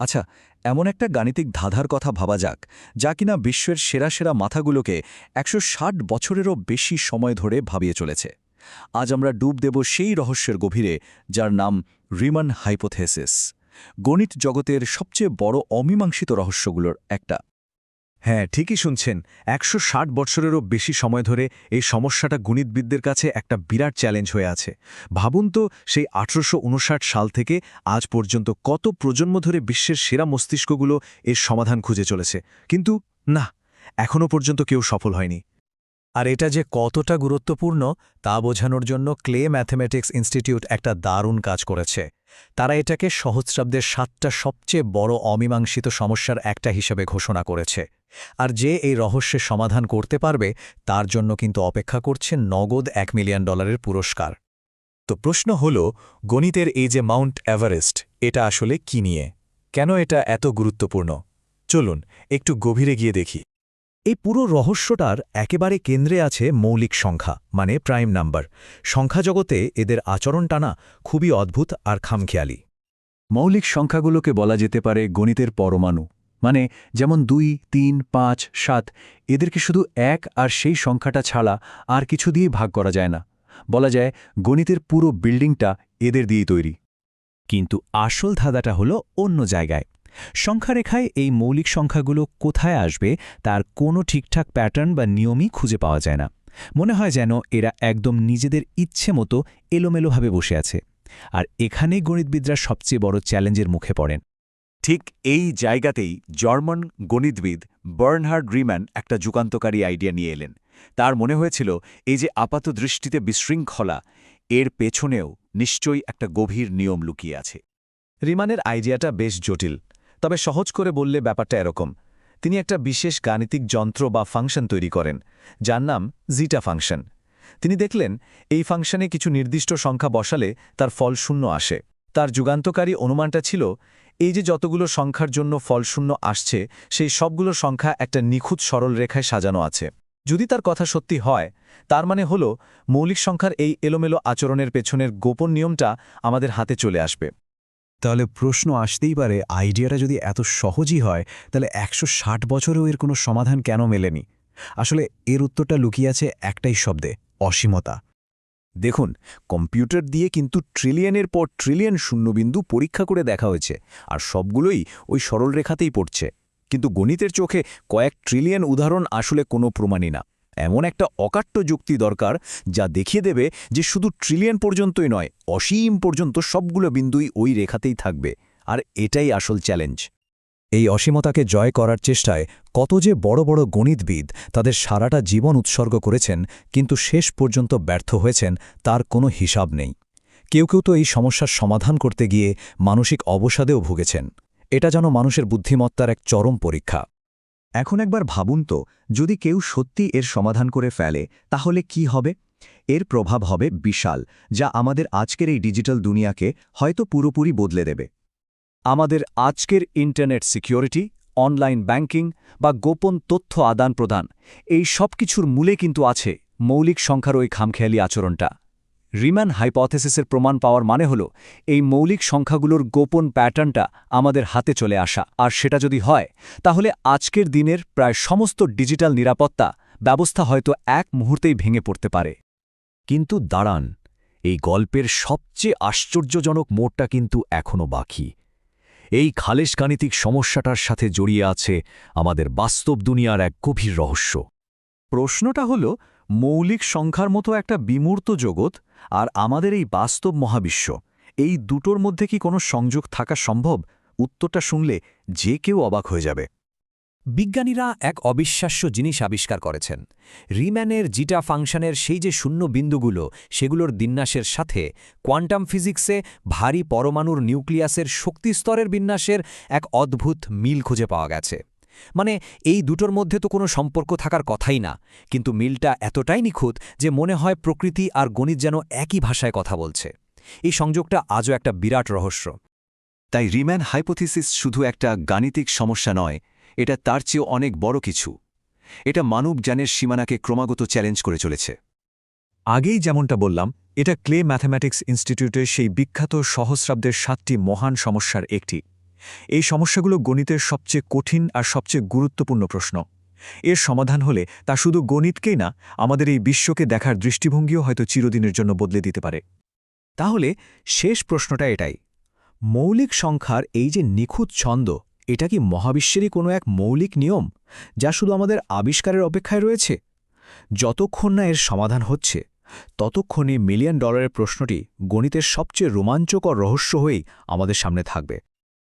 আচ্ছা এমন একটা গাণিতিক ধাঁধার কথা ভাবা যাক, যা কিনা বিশ্বের সেরা সেরা মাথাগুলোকে একশো ষাট বছরেরও বেশি সময় ধরে ভাবিয়ে চলেছে। আজ আমরা ডুব দেব সেই রহস্যের গভীরে, যার নাম রিমান হাইপোথেসিস। গণিত জগতের সবচেয়ে বড় অমীমাংসিত রহস্যগুলোর একটা। হ্যাঁ ঠিকই শুনছেন। একশো ষাট বছরেরও বেশি সময় ধরে এই সমস্যাটা গণিতবিদদের কাছে একটা বিরাট চ্যালেঞ্জ হয়ে আছে। ভাবুন তো, সেই আঠারোশো উনষাট সাল থেকে আজ পর্যন্ত কত প্রজন্ম ধরে বিশ্বের সেরা মস্তিষ্কগুলো এর সমাধান খুঁজে চলেছে। কিন্তু না এখনও পর্যন্ত কেউ সফল হয়নি। আর এটা যে কতটা গুরুত্বপূর্ণ, তা বোঝানোর জন্য ক্লে ম্যাথমেটিক্স ইনস্টিটিউট একটা দারুণ কাজ করেছে। তারা এটাকে সহস্রাব্দের সাতটা সবচেয়ে বড় অমীমাংসিত সমস্যার একটা হিসেবে ঘোষণা করেছে। আর যে এই রহস্যের সমাধান করতে পারবে, তার জন্য কিন্তু অপেক্ষা করছে নগদ এক মিলিয়ন ডলারের পুরস্কার। তো প্রশ্ন হল, গণিতের এই যে মাউন্ট এভারেস্ট, এটা আসলে কি নিয়ে? কেন এটা এত গুরুত্বপূর্ণ? চলুন, একটু গভীরে গিয়ে দেখি। এই পুরো রহস্যটার একেবারে কেন্দ্রে আছে মৌলিক সংখ্যা মানে প্রাইম নাম্বার। সংখ্যা জগতে এদের আচরণ টানা খুবই অদ্ভুত আর খামখেয়ালি। মৌলিক সংখ্যাগুলোকে বলা যেতে পারে গণিতের পরমাণু। মানে যেমন দুই, তিন, পাঁচ, সাত, এদেরকে শুধু এক আর সেই সংখ্যাটা ছাড়া আর কিছু দিয়েই ভাগ করা যায় না। বলা যায় গণিতের পুরো বিল্ডিংটা এদের দিয়েই তৈরি। কিন্তু আসল ধাঁধাটা হলো অন্য জায়গায়। সংখ্যারেখায় এই মৌলিক সংখ্যাগুলো কোথায় আসবে তার কোনো ঠিকঠাক প্যাটার্ন বা নিয়মই খুঁজে পাওয়া যায় না। মনে হয় যেন এরা একদম নিজেদের ইচ্ছে মতো এলোমেলোভাবে বসে আছে। আর এখানেই গণিতবিদরা সবচেয়ে বড় চ্যালেঞ্জের মুখে পড়েন। ঠিক এই জায়গাতেই জার্মান গণিতবিদ বার্নহার্ড রিম্যান একটা যুগান্তকারী আইডিয়া নিয়ে এলেন। তার মনে হয়েছিল, এই যে আপাত দৃষ্টিতে বিশৃঙ্খলা, এর পেছনেও নিশ্চয়ই একটা গভীর নিয়ম লুকিয়ে আছে। রিমানের আইডিয়াটা বেশ জটিল, তবে সহজ করে বললে ব্যাপারটা এরকম। তিনি একটা বিশেষ গাণিতিক যন্ত্র বা ফাংশন তৈরি করেন, যার নাম জিটা ফাংশন। তিনি দেখলেন, এই ফাংশনে কিছু নির্দিষ্ট সংখ্যা বসালে তার ফল শূন্য আসে। তার যুগান্তকারী অনুমানটা ছিল এই যে যতগুলো সংখ্যার জন্য ফলশূন্য আসছে, সেই সবগুলো সংখ্যা একটা নিখুঁত সরল রেখায় সাজানো আছে। যদি তার কথা সত্যি হয়, তার মানে হল, মৌলিক সংখ্যার এই এলোমেলো আচরণের পেছনের গোপন নিয়মটা আমাদের হাতে চলে আসবে। তাহলে প্রশ্ন আসতেই পারে, আইডিয়াটা যদি এত সহজই হয়, তাহলে একশো ষাট বছরেও এর কোনো সমাধান কেন মেলেনি? আসলে এর উত্তরটা লুকিয়ে আছে একটাই শব্দে, অসীমতা। দেখুন, কম্পিউটার দিয়ে কিন্তু ট্রিলিয়নের পর ট্রিলিয়ন শূন্যবিন্দু পরীক্ষা করে দেখা হয়েছে, আর সবগুলোই ওই সরল রেখাতেই পড়ছে। কিন্তু গণিতের চোখে কয়েক ট্রিলিয়ন উদাহরণ আসলে কোনো প্রমাণই না। এমন একটা অকাট্য যুক্তি দরকার যা দেখিয়ে দেবে যে শুধু ট্রিলিয়ন পর্যন্তই নয়, অসীম পর্যন্ত সবগুলো বিন্দুই ওই রেখাতেই থাকবে, আর এটাই আসল চ্যালেঞ্জ। এই অসীমতাকে জয় করার চেষ্টায় কত যে বড় বড় গণিতবিদ তাদের সারাটা জীবন উৎসর্গ করেছেন, কিন্তু শেষ পর্যন্ত ব্যর্থ হয়েছেন তার কোনো হিসাব নেই। কেউ কেউ তো এই সমস্যার সমাধান করতে গিয়ে মানসিক অবসাদেও ভুগেছেন। এটা যেন মানুষের বুদ্ধিমত্তার এক চরম পরীক্ষা। এখন একবার ভাবুন তো, যদি কেউ সত্যি এর সমাধান করে ফেলে, তাহলে কি হবে? এর প্রভাব হবে বিশাল, যা আমাদের আজকের এই ডিজিটাল দুনিয়াকে হয়তো পুরোপুরি বদলে দেবে। আমাদের আজকের ইন্টারনেট সিকিউরিটি, অনলাইন ব্যাংকিং বা গোপন তথ্য আদান প্রদান, এই সব কিছুর মূলে কিন্তু আছে মৌলিক সংখ্যার ওই খামখেয়ালি আচরণটা। রিম্যান হাইপথেসিসের প্রমাণ পাওয়ার মানে হল এই মৌলিক সংখ্যাগুলোর গোপন প্যাটার্নটা আমাদের হাতে চলে আসা। আর সেটা যদি হয়, তাহলে আজকের দিনের প্রায় সমস্ত ডিজিটাল নিরাপত্তা ব্যবস্থা হয়তো এক মুহূর্তেই ভেঙে পড়তে পারে। কিন্তু দাঁড়ান, এই গল্পের সবচেয়ে আশ্চর্যজনক মোড়টা কিন্তু এখনও বাকি। এই খালেশ গাণিতিক সমস্যাটার সাথে জড়িয়ে আছে আমাদের বাস্তব দুনিয়ার এক গভীর রহস্য। প্রশ্নটা হল, মৌলিক সংখ্যার মতো একটা বিমূর্ত জগৎ আর আমাদের এই বাস্তব মহাবিশ্ব, এই দুটোর মধ্যে কি কোনো সংযোগ থাকা সম্ভব? উত্তরটা শুনলে যে কেউ অবাক হয়ে যাবে। বিজ্ঞানীরা এক অবিশ্বাস্য জিনিস আবিষ্কার করেছেন। রিম্যানের জিটা ফাংশনের সেই যে শূন্য বিন্দুগুলো, সেগুলোর বিন্যাসের সাথে কোয়ান্টাম ফিজিক্সে ভারী পরমাণুর নিউক্লিয়াসের শক্তিস্তরের বিন্যাসের এক অদ্ভুত মিল খুঁজে পাওয়া গেছে। মানে এই দুটোর মধ্যে তো কোনো সম্পর্ক থাকার কথাই না, কিন্তু মিলটা এতটাই নিখুঁত যে মনে হয় প্রকৃতি আর গণিত যেন একই ভাষায় কথা বলছে। এই সংযোগটা আজও একটা বিরাট রহস্য। তাই রিম্যান হাইপোথিসিস শুধু একটা গাণিতিক সমস্যা নয় এটা তার চেয়েও অনেক বড় কিছু। এটা মানব জ্ঞানের সীমানাকে ক্রমাগত চ্যালেঞ্জ করে চলেছে। আগেই যেমনটা বললাম, এটা ক্লে ম্যাথমেটিক্স ইনস্টিটিউটের সেই বিখ্যাত সহস্রাব্দের সাতটি মহান সমস্যার একটি। এই সমস্যাগুলো গণিতের সবচেয়ে কঠিন আর সবচেয়ে গুরুত্বপূর্ণ প্রশ্ন। এর সমাধান হলে তা শুধু গণিতকেই না, আমাদের এই বিশ্বকে দেখার দৃষ্টিভঙ্গিও হয়তো চিরদিনের জন্য বদলে দিতে পারে। তাহলে শেষ প্রশ্নটা এটাই। মৌলিক সংখ্যার এই যে নিখুঁত ছন্দ এটা কি মহাবিশ্বেরই কোনো এক মৌলিক নিয়ম যা শুধু আমাদের আবিষ্কারের অপেক্ষায় রয়েছে? যতক্ষণ না এর সমাধান হচ্ছে, ততক্ষণই মিলিয়ন ডলারের প্রশ্নটি গণিতের সবচেয়ে রোমাঞ্চকর রহস্য হয়েই আমাদের সামনে থাকবে।